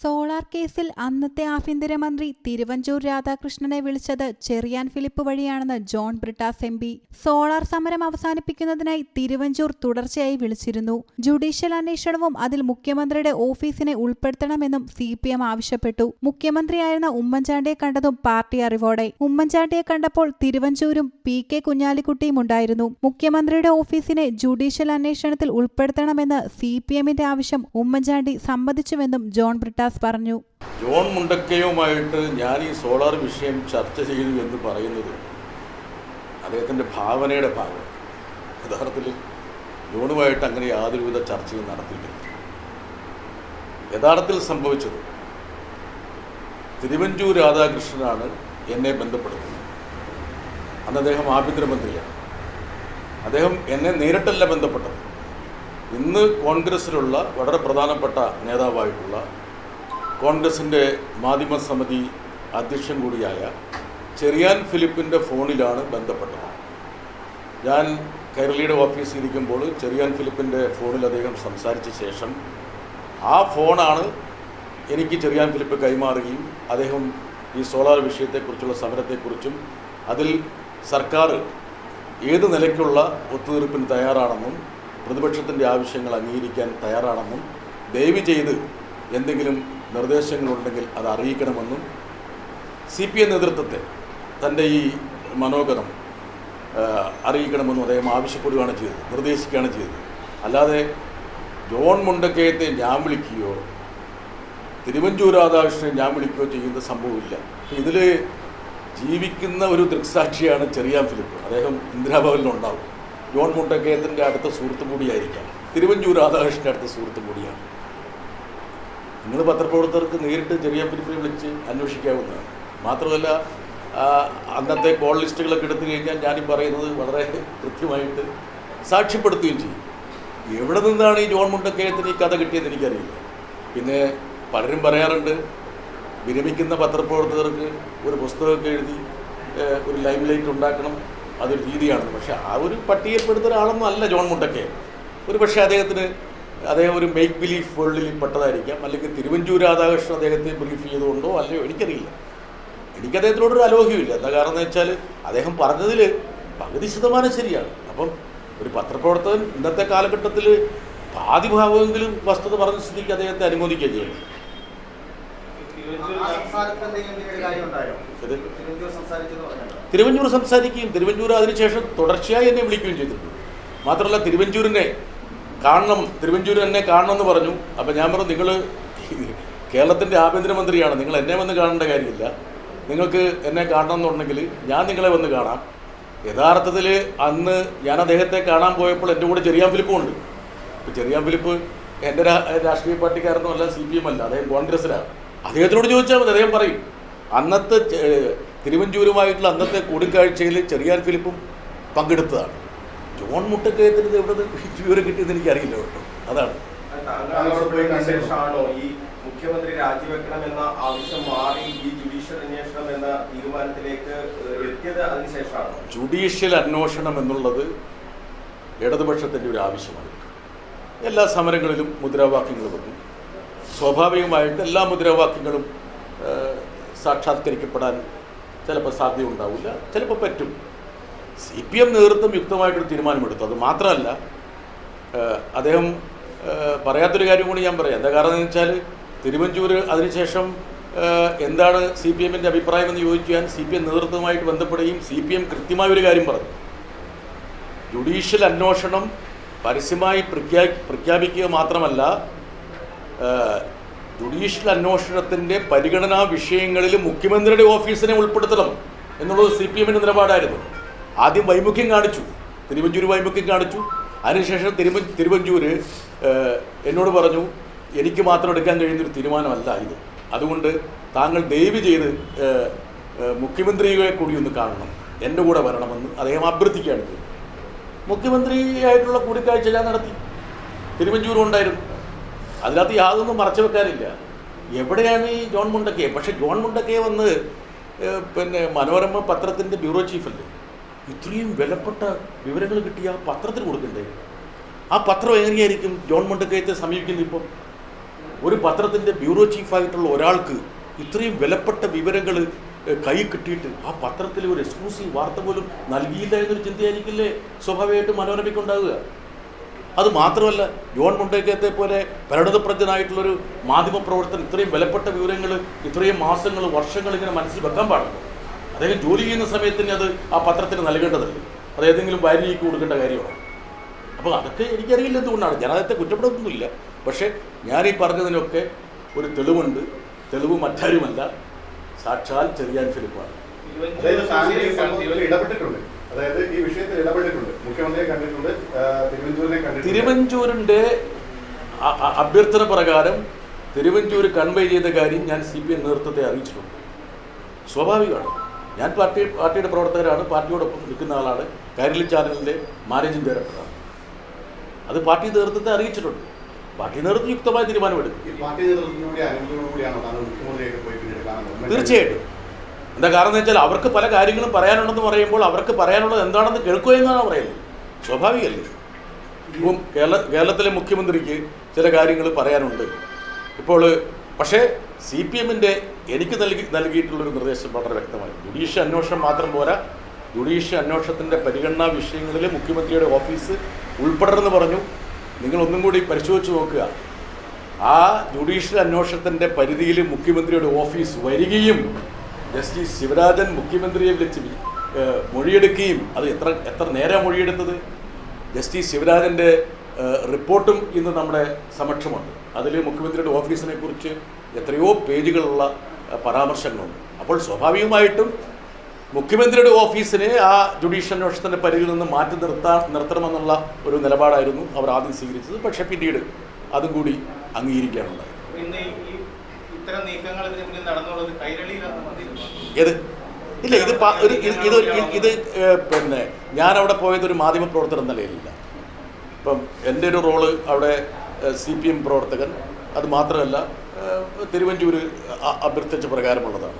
Solar കേസിൽ അന്നത്തെ ആഭ്യന്തരമന്ത്രി തിരുവഞ്ചൂർ രാധാകൃഷ്ണനെ വിളിച്ചത് Cherian Philip വഴിയാണെന്ന് John Brittas M P. Solar സമരം അവസാനിപ്പിക്കുന്നതിനായി തിരുവഞ്ചൂർ തുടർച്ചയായി വിളിച്ചിരുന്നു. ജുഡീഷ്യൽ അന്വേഷണവും അതിൽ മുഖ്യമന്ത്രിയുടെ ഓഫീസിനെ ഉൾപ്പെടുത്തണമെന്നും സി പി എം ആവശ്യപ്പെട്ടു. മുഖ്യമന്ത്രിയായിരുന്ന ഉമ്മൻചാണ്ടിയെ കണ്ടതും പാർട്ടി അറിവോടെ. ഉമ്മൻചാണ്ടിയെ കണ്ടപ്പോൾ തിരുവഞ്ചൂരും പി കെ കുഞ്ഞാലിക്കുട്ടിയും ഉണ്ടായിരുന്നു. മുഖ്യമന്ത്രിയുടെ ഓഫീസിനെ ജുഡീഷ്യൽ അന്വേഷണത്തിൽ ഉൾപ്പെടുത്തണമെന്ന് സി പി എമ്മിന്റെ ആവശ്യം ഉമ്മൻചാണ്ടി സമ്മതിച്ചുവെന്നും ജോൺ ബ്രിട്ടാസ് പറഞ്ഞു. ജോൺ മുണ്ടക്കയുമായിട്ട് ഞാൻ ഈ സോളാർ വിഷയം ചർച്ച ചെയ്തു എന്ന് പറയുന്നത് അദ്ദേഹത്തിന്റെ ഭാവനയുടെ ഭാഗം. യഥാർത്ഥത്തിൽ ജോണുമായിട്ട് അങ്ങനെ യാതൊരുവിധ ചർച്ചയും നടത്തിയിട്ടില്ല. യഥാർത്ഥത്തിൽ സംഭവിച്ചത് തിരുവഞ്ചൂർ രാധാകൃഷ്ണനാണ് എന്നെ ബന്ധപ്പെടുന്നത് അന്ന് അദ്ദേഹം ആഭ്യന്തരമന്ത്രിയാണ്. അദ്ദേഹം എന്നെ നേരിട്ടല്ല ബന്ധപ്പെട്ടത്. ഇന്ന് കോൺഗ്രസ്സിലുള്ള വളരെ പ്രധാനപ്പെട്ട നേതാവായിട്ടുള്ള കോൺഗ്രസിന്റെ മാധ്യമ സമിതി അധ്യക്ഷൻ കൂടിയായ ചെറിയാൻ ഫിലിപ്പിന്റെ ഫോണിലാണ് ബന്ധപ്പെട്ടത്. ഞാൻ കൈരളിയുടെ ഓഫീസിൽ ഇരിക്കുമ്പോൾ ചെറിയാൻ ഫിലിപ്പിന്റെ ഫോണിൽ അദ്ദേഹം സംസാരിച്ച ശേഷം ആ ഫോണാണ് എനിക്ക് ചെറിയാൻ ഫിലിപ്പ് കൈമാറുകയും അദ്ദേഹം ഈ സോളാർ വിഷയത്തെക്കുറിച്ചുള്ള സമരത്തെക്കുറിച്ചും അതിൽ സർക്കാർ ഏത് നിലയ്ക്കുള്ള ഒത്തുതീർപ്പിന് തയ്യാറാണെന്നും പ്രതിപക്ഷത്തിന്റെ ആവശ്യങ്ങൾ അംഗീകരിക്കാൻ തയ്യാറാണെന്നും ദയവ് ചെയ്ത് എന്തെങ്കിലും നിർദ്ദേശങ്ങളുണ്ടെങ്കിൽ അത് അറിയിക്കണമെന്നും സി പി എം നേതൃത്വത്തെ തന്റെ ഈ മനോഗതം അറിയിക്കണമെന്നും അദ്ദേഹം ആവശ്യപ്പെടുകയാണ് ചെയ്തത് നിർദ്ദേശിക്കുകയാണ് ചെയ്തത്. അല്ലാതെ ജോൺ മുണ്ടക്കയത്തെ ഞാൻ വിളിക്കുകയോ തിരുവഞ്ചൂർ രാധാകൃഷ്ണനെ ഞാൻ വിളിക്കുകയോ ചെയ്യുന്ന സംഭവമില്ല. ഇതിൽ ജീവിക്കുന്ന ഒരു ദൃക്സാക്ഷിയാണ് ചെറിയ ഫിലിപ്പ്. അദ്ദേഹം ഇന്ദിരാഭവനിലുണ്ടാവും ജോൺ മുണ്ടക്കയത്തിന്റെ അടുത്ത സുഹൃത്തും കൂടിയായിരിക്കാം. തിരുവഞ്ചൂർ രാധാകൃഷ്ണന്റെ അടുത്ത സുഹൃത്തും കൂടിയാണ്. നിങ്ങൾ പത്രപ്രവർത്തകർക്ക് നേരിട്ട് ചെറിയ പിരിപ്പിൽ വിളിച്ച് അന്വേഷിക്കാവുന്നതാണ്. മാത്രമല്ല അന്നത്തെ കോൾ ലിസ്റ്റുകളൊക്കെ എടുത്തു കഴിഞ്ഞാൽ ഞാനീ പറയുന്നത് വളരെ കൃത്യമായിട്ട് സാക്ഷ്യപ്പെടുത്തുകയും ചെയ്യും. എവിടെ നിന്നാണ് ഈ ജോൺ മുണ്ടക്കയത്തിന് ഈ കഥ കിട്ടിയെന്ന് എനിക്കറിയില്ല. പിന്നെ പലരും പറയാറുണ്ട് വിരമിക്കുന്ന പത്രപ്രവർത്തകർക്ക് ഒരു പുസ്തകമൊക്കെ എഴുതി ഒരു ലൈം ലൈറ്റ് ഉണ്ടാക്കണം അതൊരു രീതിയാണ് പക്ഷേ ആ ഒരു പട്ടികപ്പെടുത്തൊരാളൊന്നും അല്ല ജോൺ മുണ്ടക്കയൻ. ഒരു പക്ഷേ അദ്ദേഹത്തിന് അദ്ദേഹം ഒരു മേക്ക് ബിലീഫ് വേൾഡിൽ പെട്ടതായിരിക്കാം. അല്ലെങ്കിൽ തിരുവഞ്ചൂർ രാധാകൃഷ്ണൻ അദ്ദേഹത്തെ ബ്രീഫ് ചെയ്തുകൊണ്ടോ അല്ലയോ എനിക്കറിയില്ല. എനിക്ക് അദ്ദേഹത്തിനോടൊരു അലോഹ്യമില്ല എന്താ കാരണം എന്ന് വെച്ചാൽ അദ്ദേഹം പറഞ്ഞതിൽ പകുതി ശതമാനം ശരിയാണ്. അപ്പം ഒരു പത്രപ്രവർത്തകൻ ഇന്നത്തെ കാലഘട്ടത്തിൽ പാതി ഭാഗമെങ്കിലും വസ്തുത പറഞ്ഞ സ്ഥിതിക്ക് അദ്ദേഹത്തെ അനുമോദിക്കുക ചെയ്യണം. തിരുവഞ്ചൂർ സംസാരിക്കുകയും തിരുവഞ്ചൂർ അതിനുശേഷം തുടർച്ചയായി എന്നെ വിളിക്കുകയും ചെയ്തിട്ടുണ്ട്. മാത്രമല്ല തിരുവഞ്ചൂരിനെ കാണണം തിരുവഞ്ചൂർ എന്നെ കാണണമെന്ന് പറഞ്ഞു. അപ്പം ഞാൻ പറഞ്ഞു നിങ്ങൾ കേരളത്തിന്റെ ആഭ്യന്തരമന്ത്രിയാണ്. നിങ്ങൾ എന്നെ വന്ന് കാണേണ്ട കാര്യമില്ല. നിങ്ങൾക്ക് എന്നെ കാണണം എന്നുണ്ടെങ്കിൽ ഞാൻ നിങ്ങളെ വന്ന് കാണാം. യഥാർത്ഥത്തിൽ അന്ന് ഞാൻ അദ്ദേഹത്തെ കാണാൻ പോയപ്പോൾ എന്റെ കൂടെ ചെറിയാൻ ഫിലിപ്പും ഉണ്ട്. ഇപ്പോൾ ചെറിയാൻ ഫിലിപ്പ് എന്റെ രാഷ്ട്രീയ പാർട്ടിക്കാരനും അല്ല സി പി എം അല്ല അദ്ദേഹം കോൺഗ്രസ്സിലാണ് അദ്ദേഹത്തിനോട് ചോദിച്ചാൽ മതി അദ്ദേഹം പറയും. അന്നത്തെ തിരുവഞ്ചൂരുമായിട്ടുള്ള അന്നത്തെ കൂടിക്കാഴ്ചയിൽ ചെറിയാൻ ഫിലിപ്പും പങ്കെടുത്തതാണ്. ജോൺ മുട്ടക്കയത്തിന് എവിടെ നിന്ന് വിവരം എനിക്ക് അറിയില്ല കേട്ടോ. അതാണ്. മുഖ്യമന്ത്രി രാജിവെക്കണമെന്ന ആവശ്യം മാറി ഈ ജുഡീഷ്യൽ അന്വേഷണം എന്ന തീരുമാനത്തിലേക്ക് ഏഹ്, എത്തിയത് അതിനുശേഷമാണോ ജുഡീഷ്യൽ അന്വേഷണം എന്നുള്ളത് ഇടതുപക്ഷത്തിന്റെ ഒരു ആവശ്യമാണ്. എല്ലാ സമരങ്ങളിലും മുദ്രാവാക്യങ്ങൾ വന്നു. സ്വാഭാവികമായിട്ട് എല്ലാ മുദ്രാവാക്യങ്ങളും സാക്ഷാത്കരിക്കപ്പെടാൻ ചിലപ്പോൾ സാധ്യത ഉണ്ടാവില്ല ചിലപ്പോൾ പറ്റും. സി പി എം നേതൃത്വം യുക്തമായിട്ടൊരു തീരുമാനമെടുത്തു. അത് മാത്രമല്ല അദ്ദേഹം പറയാത്തൊരു കാര്യം കൂടി ഞാൻ പറയാം. എന്താ കാരണം എന്ന് വെച്ചാൽ തിരുവഞ്ചൂർ അതിനുശേഷം എന്താണ് സി പി എമ്മിന്റെ അഭിപ്രായം എന്ന് ചോദിക്കാൻ സി പി എം നേതൃത്വവുമായിട്ട് ബന്ധപ്പെടുകയും സി പി എം കൃത്യമായ ഒരു കാര്യം പറഞ്ഞു. ജുഡീഷ്യൽ അന്വേഷണം പരസ്യമായി പ്രഖ്യാ പ്രഖ്യാപിക്കുക മാത്രമല്ല ജുഡീഷ്യൽ അന്വേഷണത്തിന്റെ പരിഗണനാ വിഷയങ്ങളിൽ മുഖ്യമന്ത്രിയുടെ ഓഫീസിനെ ഉൾപ്പെടുത്തണം എന്നുള്ളത് സി പി എമ്മിന്റെ നിലപാടായിരുന്നു. ആദ്യം വൈമുഖ്യം കാണിച്ചു. തിരുവഞ്ചൂർ വൈമുഖ്യം കാണിച്ചു. അതിനുശേഷം തിരുവ തിരുവഞ്ചൂർ എന്നോട് പറഞ്ഞു എനിക്ക് മാത്രം എടുക്കാൻ കഴിയുന്നൊരു തീരുമാനമല്ല ഇത്. അതുകൊണ്ട് താങ്കൾ ദയവ് ചെയ്ത് മുഖ്യമന്ത്രിയെ കൂടി ഒന്ന് കാണണം. എന്റെ കൂടെ വരണമെന്ന്. അദ്ദേഹം അഭ്യർത്ഥിക്കുകയാണ് ചെയ്തത്. മുഖ്യമന്ത്രിയായിട്ടുള്ള കൂടിക്കാഴ്ച ഞാൻ നടത്തി. തിരുവഞ്ചൂരും ഉണ്ടായിരുന്നു. അതിനകത്ത് യാതൊന്നും മറച്ചു വെക്കാനില്ല. എവിടെയാണ് ഈ ജോൺ മുണ്ടക്കയെ? പക്ഷേ ജോൺ മുണ്ടക്കയെ വന്ന് പിന്നെ മനോരമ പത്രത്തിന്റെ ബ്യൂറോ ചീഫല്ലേ? ഇത്രയും വിലപ്പെട്ട വിവരങ്ങൾ കിട്ടിയ പത്രത്തിൽ കൊടുക്കണ്ടേ? ആ പത്രം എങ്ങനെയായിരിക്കും ജോൺ മണ്ടക്കയത്തെ സമീപിക്കുന്നത് ഇപ്പം? ഒരു പത്രത്തിന്റെ ബ്യൂറോ ചീഫായിട്ടുള്ള ഒരാൾക്ക് ഇത്രയും വിലപ്പെട്ട വിവരങ്ങൾ കൈ കിട്ടിയിട്ട് ആ പത്രത്തിൽ ഒരു എക്സ്ക്ലൂസീവ് വാർത്ത പോലും നൽകിയില്ല എന്നൊരു ചിന്തയായിരിക്കില്ലേ സ്വാഭാവികമായിട്ടും മനോരമയ്ക്കുണ്ടാവുക? അത് മാത്രമല്ല ജോൺ മുണ്ടേക്കത്തെ പോലെ പരിണതപ്രജ്ഞനായിട്ടുള്ളൊരു മാധ്യമപ്രവർത്തകൻ ഇത്രയും വിലപ്പെട്ട വിവരങ്ങൾ ഇത്രയും മാസങ്ങൾ വർഷങ്ങൾ ഇങ്ങനെ മനസ്സിൽ വെക്കാൻ പാടില്ല. അദ്ദേഹം ജോലി ചെയ്യുന്ന സമയത്തിന് അത് ആ പത്രത്തിന് നൽകേണ്ടതല്ലേ? അത് ഏതെങ്കിലും ഭാര്യയ്ക്ക് കൊടുക്കേണ്ട കാര്യമാണ്? അപ്പോൾ അതൊക്കെ എനിക്കറിയില്ല എന്തുകൊണ്ടാണ്. അദ്ദേഹത്തെ കുറ്റപ്പെടുത്തുന്നില്ല. പക്ഷേ ഞാൻ ഈ പറഞ്ഞതിനൊക്കെ ഒരു തെളിവുണ്ട്. തെളിവ് മറ്റാരുമല്ല. സാക്ഷാൽ ചെറിയാൻ ഫിലിപ്പാണ്. അതായത് ഈ വിഷയത്തിൽ ഇടപെട്ടിട്ടുണ്ട്. മുഖ്യമന്ത്രിയെ കണ്ടിട്ടുണ്ട് കണ്ടിട്ടുണ്ട്. തിരുവഞ്ചൂരിന്റെ അഭ്യർത്ഥന പ്രകാരം തിരുവഞ്ചൂർ കൺവേ ചെയ്ത കാര്യം ഞാൻ സി പി എം നേതൃത്വത്തെ അറിയിച്ചിട്ടുണ്ട്. സ്വാഭാവികമാണ്. ഞാൻ പാർട്ടി പാർട്ടിയുടെ പ്രവർത്തകരാണ്. പാർട്ടിയോടൊപ്പം നിൽക്കുന്ന ആളാണ്. കൈരളി ചാനലിന്റെ മാനേജിംഗ് ഡയറക്ടറാണ്. അത് പാർട്ടി നേതൃത്വത്തെ അറിയിച്ചിട്ടുണ്ട്. പാർട്ടി നേതൃത്വം യുക്തമായ തീരുമാനമെടുക്കും. തീർച്ചയായിട്ടും. എന്താ കാരണം എന്ന് വെച്ചാൽ അവർക്ക് പല കാര്യങ്ങളും പറയാനുണ്ടെന്ന് പറയുമ്പോൾ അവർക്ക് പറയാനുള്ളത് എന്താണെന്ന് കേൾക്കുക എന്നാണ് പറയുന്നത്. സ്വാഭാവികമല്ലേ? ഇപ്പം കേരള കേരളത്തിലെ മുഖ്യമന്ത്രിക്ക് ചില കാര്യങ്ങൾ പറയാനുണ്ട്. ഇപ്പോൾ പക്ഷേ സി പി എമ്മിന്റെ എനിക്ക് നൽകി നൽകിയിട്ടുള്ളൊരു നിർദ്ദേശം വളരെ വ്യക്തമായി ജുഡീഷ്യൽ അന്വേഷണം മാത്രം പോരാ. ജുഡീഷ്യൽ അന്വേഷണത്തിന്റെ പരിഗണനാ വിഷയങ്ങളിൽ മുഖ്യമന്ത്രിയുടെ ഓഫീസ് ഉൾപ്പെടണമെന്ന് പറഞ്ഞു. നിങ്ങൾ ഒന്നും കൂടി പരിശോധിച്ച് നോക്കുക. ആ ജുഡീഷ്യൽ അന്വേഷണത്തിന്റെ പരിധിയിൽ മുഖ്യമന്ത്രിയുടെ ഓഫീസ് വരികയും ജസ്റ്റിസ് ശിവരാജൻ മുഖ്യമന്ത്രിയെ വിളിച്ച് മൊഴിയെടുക്കുകയും അത് എത്ര എത്ര നേരം മൊഴിയെടുത്തത്? ജസ്റ്റിസ് ശിവരാജന്റെ റിപ്പോർട്ടും ഇന്ന് നമ്മുടെ സമക്ഷമുണ്ട്. അതിൽ മുഖ്യമന്ത്രിയുടെ ഓഫീസിനെ കുറിച്ച് എത്രയോ പേജുകളുള്ള പരാമർശങ്ങളുണ്ട്. അപ്പോൾ സ്വാഭാവികമായിട്ടും മുഖ്യമന്ത്രിയുടെ ഓഫീസിനെ ആ ജുഡീഷ്യൽ അന്വേഷണത്തിന്റെ പരിധിയിൽ നിന്ന് മാറ്റി നിർത്താൻ നിർത്തണമെന്നുള്ള ഒരു നിലപാടായിരുന്നു അവർ ആദ്യം സ്വീകരിച്ചത്. പക്ഷേ പിന്നീട് അതും കൂടി അംഗീകരിക്കാനുണ്ടായി വന്നിരുന്നത് ഏത്? ഇല്ല ഇത് ഇത് ഇത് പിന്നെ ഞാൻ അവിടെ പോയത് ഒരു മാധ്യമ പ്രവർത്തകൻ എന്ന നിലയിലില്ല. ഇപ്പം എന്റെ ഒരു റോൾ അവിടെ സി പി എം പ്രവർത്തകൻ. അത് മാത്രമല്ല തിരുവഞ്ചൂർ അഭ്യർത്ഥിച്ച പ്രകാരമുള്ളതാണ്.